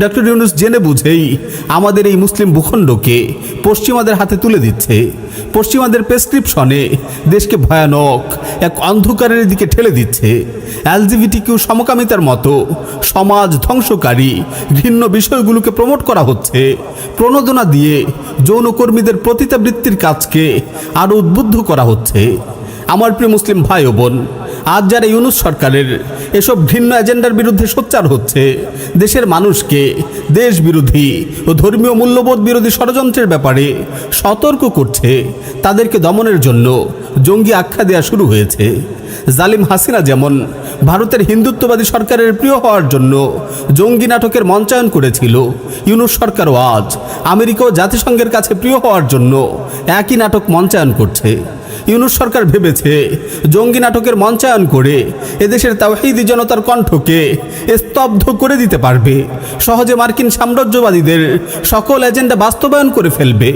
Doctor Yunus জেনে বুঝেই আমাদের এই মুসলিম ভূখণ্ডকে পশ্চিমাদের হাতে তুলে দিচ্ছে। পশ্চিমাদের প্রেসক্রিপশনে দেশকে ভয়ানক এক অন্ধকারের দিকে ঠেলে দিচ্ছে। এলজিবিটি কিউ সমকামিতার মতো সমাজ ধ্বংসকারী ঘৃণ্য বিষয়গুলোকে প্রমোট করা হচ্ছে। প্রণোদনা দিয়ে যৌনকর্মীদের প্রতিতাবৃত্তির কাজকে আরও উদ্বুদ্ধ করা হচ্ছে। আমার প্রিয় মুসলিম ভাই ও বোন আজ যারা ইউনুস সরকারের এসব ঘৃণ্য এজেন্ডার বিরুদ্ধে সোচ্চার হচ্ছে, দেশের মানুষকে দেশ বিরোধী ও ধর্মীয় মূল্যবোধ বিরোধী ষড়যন্ত্রের ব্যাপারে সতর্ক করছে, তাদেরকে দমনের জন্য জঙ্গি আখ্যা দেওয়া শুরু হয়েছে। জালিম হাসিনা যেমন ভারতের হিন্দুত্ববাদী সরকারের প্রিয় হওয়ার জন্য জঙ্গি নাটকের মঞ্চায়ন করেছিল, ইউনুস সরকারও আজ আমেরিকা ও জাতিসংঘের কাছে প্রিয় হওয়ার জন্য একই নাটক মঞ্চায়ন করছে। ইউনুস সরকার ভেবেছে, জঙ্গি নাটকের মঞ্চায়ন করে এদেশের তাওহিদি জনতার কণ্ঠকে স্তব্ধ করে দিতে পারবে। সহজে মার্কিন সাম্রাজ্যবাদীদের সকল এজেন্ডা বাস্তবায়ন করে ফেলবে।